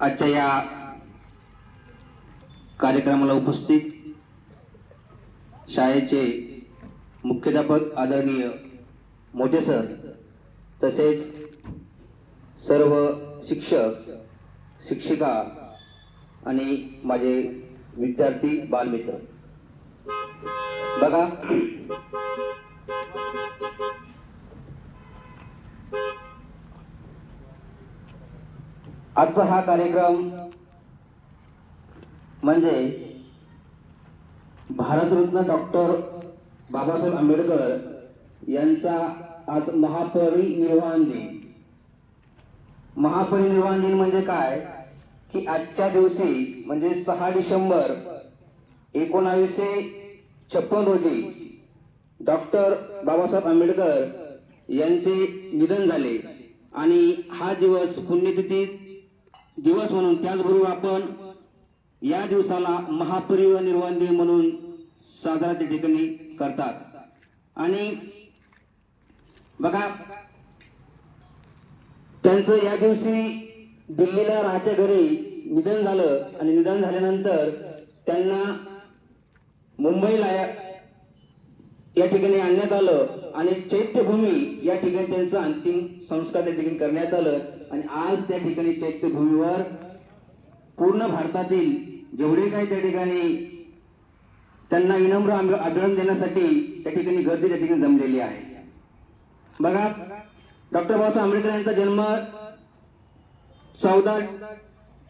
आजच्या या कार्यक्रमाला उपस्थित शाळेचे मुख्याध्यापक आदरणीय मोठे सर तसेच सर्व शिक्षक शिक्षिका आणि माझे विद्यार्थी बालमित्र. बघा आजचा हा कार्यक्रम म्हणजे भारतरत्न डॉक्टर बाबासाहेब आंबेडकर यांचा आज महापरिनिर्वाण दिन. महापरिनिर्वाण दिन म्हणजे काय? की आजच्या दिवशी म्हणजे सहा डिसेंबर एकोणावीसशे छप्पन रोजी डॉक्टर बाबासाहेब आंबेडकर यांचे निधन झाले. आणि हा दिवस पुण्यतिथी दिवस म्हणून त्याचबरोबर आपण या दिवसाला महापरिनिर्वाण दिन म्हणून साजरा त्या ठिकाणी करतात. आणि बघा त्यांचं या दिवशी दिल्लीला राहत्या घरी निधन झालं आणि निधन झाल्यानंतर त्यांना मुंबईला या- ठिकाणी आणण्यात आलं आणि चैत्यभूमी या ठिकाणी त्यांचं अंतिम संस्कार त्या ठिकाणी करण्यात आलं. आणि आज त्या ठिकाणी चैत्यभूमीवर पूर्ण भारतातील जेवढे काही त्या ठिकाणी त्यांना विनम्र अभि- देण्यासाठी त्या ठिकाणी गर्दी त्या ठिकाणी जमलेली आहे. बघा डॉक्टर बाबासाहेब आंबेडकर यांचा जन्म चौदा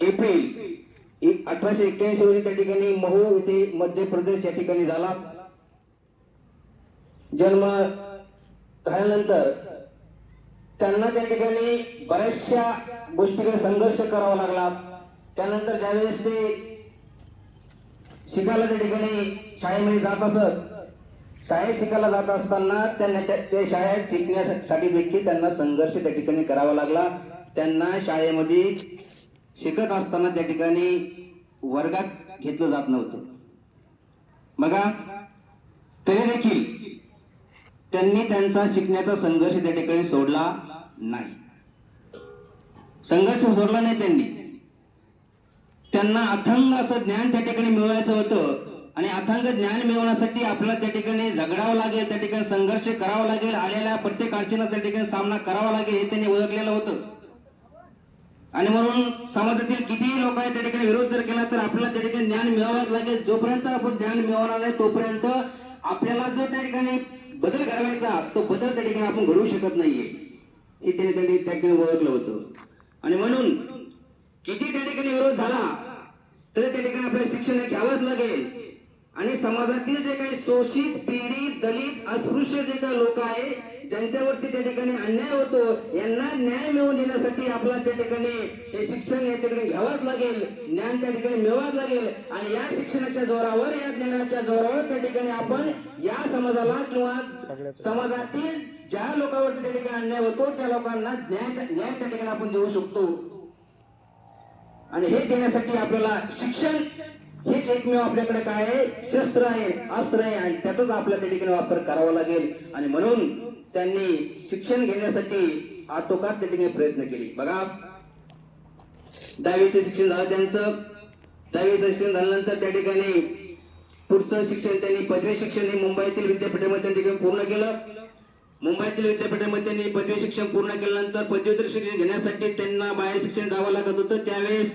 एप्रिल अठराशे एक्क्याऐंशी रोजी त्या ठिकाणी महू इथे मध्य प्रदेश या ठिकाणी झाला. जन्म झाल्यानंतर त्यांना त्या ठिकाणी बऱ्याचशा गोष्टीकडे संघर्ष करावा लागला. त्यानंतर ज्यावेळेस ते शिकायला त्या ठिकाणी शाळेमध्ये जात असत शाळेत शिकायला जात असताना त्यांना त्या ते शाळेत शिकण्यासाठी देखील त्यांना संघर्ष त्या ठिकाणी करावा लागला. त्यांना शाळेमध्ये शिकत असताना त्या ठिकाणी वर्गात घेतलं जात नव्हतं. बघा तरी देखील त्यांनी त्यांचा शिकण्याचा संघर्ष त्या ठिकाणी सोडला नाही. संघर्ष सोडला नाही त्यांनी. त्यांना अथंग असं ज्ञान त्या ठिकाणी मिळवायचं होतं आणि अथंग ज्ञान मिळवण्यासाठी आपल्याला त्या ठिकाणी झगडावं लागेल त्या ठिकाणी संघर्ष करावा लागेल आलेल्या प्रत्येक अडचणीला त्या ठिकाणी सामना करावा लागेल हे त्यांनी ओळखलेलं होतं. आणि म्हणून समाजातील कितीही लोक आहे त्या ठिकाणी विरोध जर केला तर आपल्याला त्या ठिकाणी ज्ञान मिळवावंच लागेल. जोपर्यंत आपण ज्ञान मिळवणार नाही तोपर्यंत आपल्याला जो त्या ठिकाणी बदल घडवायचा तो बदल त्या ठिकाणी आपण घडवू शकत नाहीये. हे त्याने त्यांनी त्या ठिकाणी ओळखलं होतं. आणि म्हणून किती त्या ठिकाणी विरोध झाला तरी त्या ठिकाणी आपल्याला शिक्षण घ्यावंच लागेल. आणि समाजातील जे काही शोषित पीडित दलित अस्पृश्य जे काही लोक आहे ज्यांच्यावरती त्या ठिकाणी अन्याय होतो यांना न्याय मिळवून देण्यासाठी आपल्याला त्या ठिकाणी हे शिक्षण या ठिकाणी घ्यावंच लागेल ज्ञान त्या ठिकाणी मिळवावंच लागेल आणि या शिक्षणाच्या जोरावर या ज्ञानाच्या जोरावर त्या ठिकाणी आपण या समाजाला किंवा समाजातील ज्या लोकांवरती त्या ठिकाणी अन्याय होतो त्या लोकांना न्याय न्याय त्या ठिकाणी आपण देऊ शकतो. आणि हे देण्यासाठी आपल्याला शिक्षण हेच एकमेव आपल्याकडे काय आहे? शस्त्र आहे अस्त्र आहे आणि त्याचाच आपल्या त्या ठिकाणी वापर करावा लागेल. आणि म्हणून त्यांनी शिक्षण घेण्यासाठी आटोकात त्या ठिकाणी प्रयत्न केले. बघा दहावीचं शिक्षण झालं त्यांचं. दहावीचं शिक्षण झाल्यानंतर त्या ठिकाणी पुढचं शिक्षण त्यांनी पदवी शिक्षण हे मुंबईतील विद्यापीठामध्ये त्या ठिकाणी पूर्ण केलं. मुंबईतील विद्यापीठामध्ये त्यांनी पदवी शिक्षण पूर्ण केल्यानंतर पदव्युत्तर शिक्षण घेण्यासाठी त्यांना बाहेर शिक्षण जावं लागत होतं. त्यावेळेस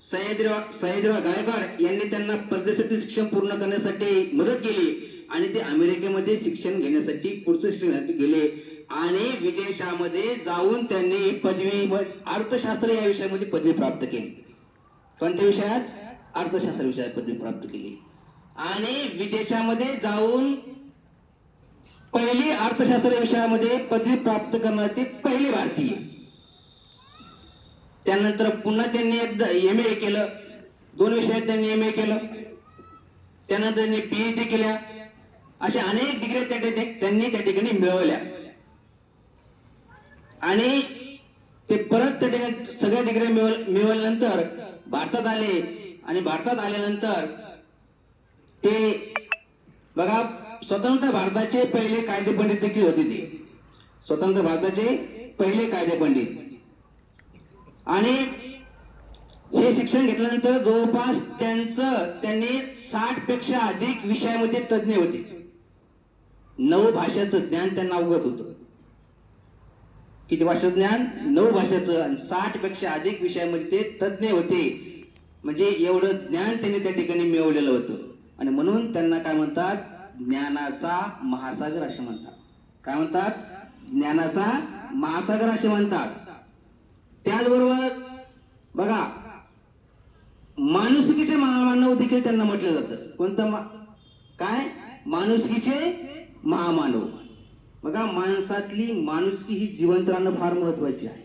सयाजीराव सयाजीराव गायकवाड यांनी त्यांना परदेशातील शिक्षण पूर्ण करण्यासाठी मदत केली. आणि ते अमेरिकेमध्ये शिक्षण घेण्यासाठी पुढचं शिक्षण गेले. आणि विदेशामध्ये जाऊन त्यांनी पदवी अर्थशास्त्र या विषयामध्ये पदवी प्राप्त केली. कोणत्या विषयात? अर्थशास्त्र विषयात पदवी प्राप्त केली. आणि विदेशामध्ये जाऊन पहिली अर्थशास्त्र विषयामध्ये पदवी प्राप्त करणारी पहिली भारतीय. त्यानंतर पुन्हा त्यांनी एकदा एम ए केलं. दोन विषयात त्यांनी एम ए केलं. त्यानंतर त्यांनी पीएचडी केल्या. अशा अनेक डिग्री त्या ठिकाणी त्यांनी त्या ठिकाणी मिळवल्या. आणि ते परत त्या ठिकाणी सगळ्या डिग्री मिळवल्यानंतर भारतात आले. आणि भारतात आल्यानंतर ते बघा स्वतंत्र भारताचे पहिले कायदे पंडित देखील होते ते. स्वतंत्र भारताचे पहिले कायदे पंडित. आणि हे शिक्षण घेतल्यानंतर जवळपास त्यांचं त्यांनी साठपेक्षा अधिक विषयामध्ये तज्ज्ञ होते. नऊ भाषेचं ज्ञान त्यांना अवगत होतं. किती भाषेचं ज्ञान? नऊ भाषेचं. आणि साठपेक्षा अधिक विषयामध्ये ते तज्ज्ञ होते. म्हणजे एवढं ज्ञान त्यांनी त्या ठिकाणी मिळवलेलं होतं. आणि म्हणून त्यांना काय म्हणतात? ज्ञानाचा महासागर असे म्हणतात. काय म्हणतात? ज्ञानाचा महासागर असे म्हणतात. त्याचबरोबर बघा माणुसकीचे महामानव देखील त्यांना म्हटलं जातं. कोणतं मा- काय? माणुसकीचे महामानव. बघा माणसातली माणुसकी ही जिवंत राहणं फार महत्वाची आहे.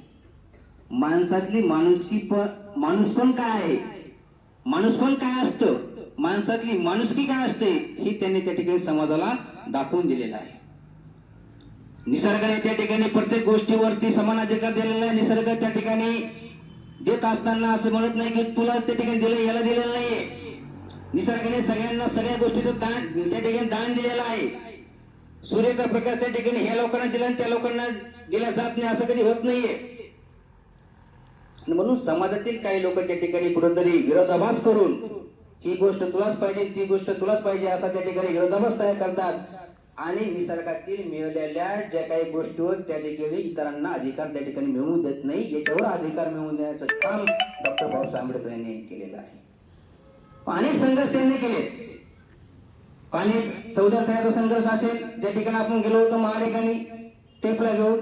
माणसातली माणुसकी पण माणूस पण काय आहे? माणूस पण काय असतं? माणसातली माणुसकी काय असते? हे त्यांनी त्या ठिकाणी समाजाला दाखवून दिलेलं आहे. निसर्गाने त्या ठिकाणी प्रत्येक गोष्टीवरती समान अधिकार दिलेला आहे. निसर्ग त्या ठिकाणी देत असताना असं म्हणत नाही की तुला त्या ठिकाणी दिलं याला दिलेलं नाहीये. निसर्गाने सगळ्यांना सगळ्या गोष्टीचं दान त्या ठिकाणी दान दिलेलं आहे. सूर्याचा प्रकाश त्या ठिकाणी ह्या लोकांना दिला आणि त्या लोकांना दिला जात नाही असं कधी होत नाहीये. आणि म्हणून समाजातील काही लोक त्या ठिकाणी कुठंतरी विरोधाभास करून ही गोष्ट तुलाच पाहिजे ती गोष्ट तुलाच पाहिजे असा त्या ठिकाणी विरोधाभास तयार करतात. आणि निसर्गातील मिळवलेल्या ज्या काही गोष्टीवर त्या ठिकाणी इतरांना अधिकार त्या ठिकाणी मिळवून देत नाही याच्यावर अधिकार मिळवून देण्याचं काम डॉक्टर बाबासाहेब आंबेडकर यांनी केलेलं आहे. अनेक संघर्ष त्यांनी केले. पाणी चौदा तयाचा संघर्ष असेल ज्या ठिकाणी आपण गेलो होतो महाडिकानी टेपला घेऊन.